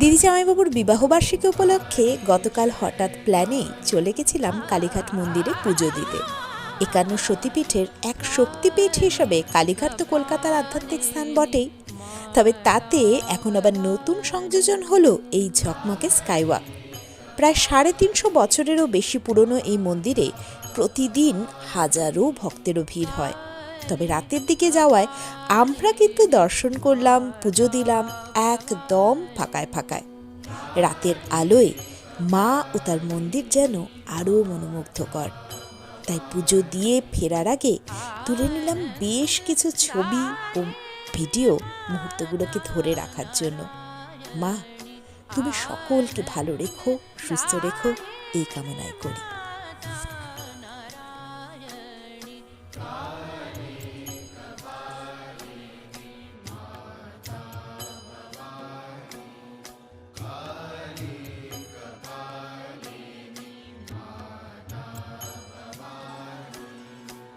দিদি জামাইবাবুর বিবাহবার্ষিকী উপলক্ষে গতকাল হঠাৎ প্ল্যানে চলে গেছিলাম কালীঘাট মন্দিরে পুজো দিতে। একান্ন সতীপীঠের এক শক্তিপীঠ হিসাবে কালীঘাট তো কলকাতার আধ্যাত্মিক স্থান বটেই। তবে তাতে এখন আবার নতুন সংযোজন হলো এই ঝকমকে স্কাইওয়াক। প্রায় সাড়ে তিনশো বছরেরও বেশি পুরনো এই মন্দিরে প্রতিদিন হাজারো ভক্তেরও ভিড় হয়। তবে রাতের দিকে যাওয়ায় আমরা কিন্তু দর্শন করলাম, পুজো দিলাম একদম ফাঁকায় ফাঁকায়। রাতের আলোয় মা ও তার মন্দির যেন আরও মনোমুগ্ধকর। তাই পুজো দিয়ে ফেরার আগে তুলে নিলাম বেশ কিছু ছবি ও ভিডিও মুহূর্তগুলোকে ধরে রাখার জন্য। মা, তুমি সকলকে ভালো রেখো, সুস্থ রেখো, এই কামনায় করি।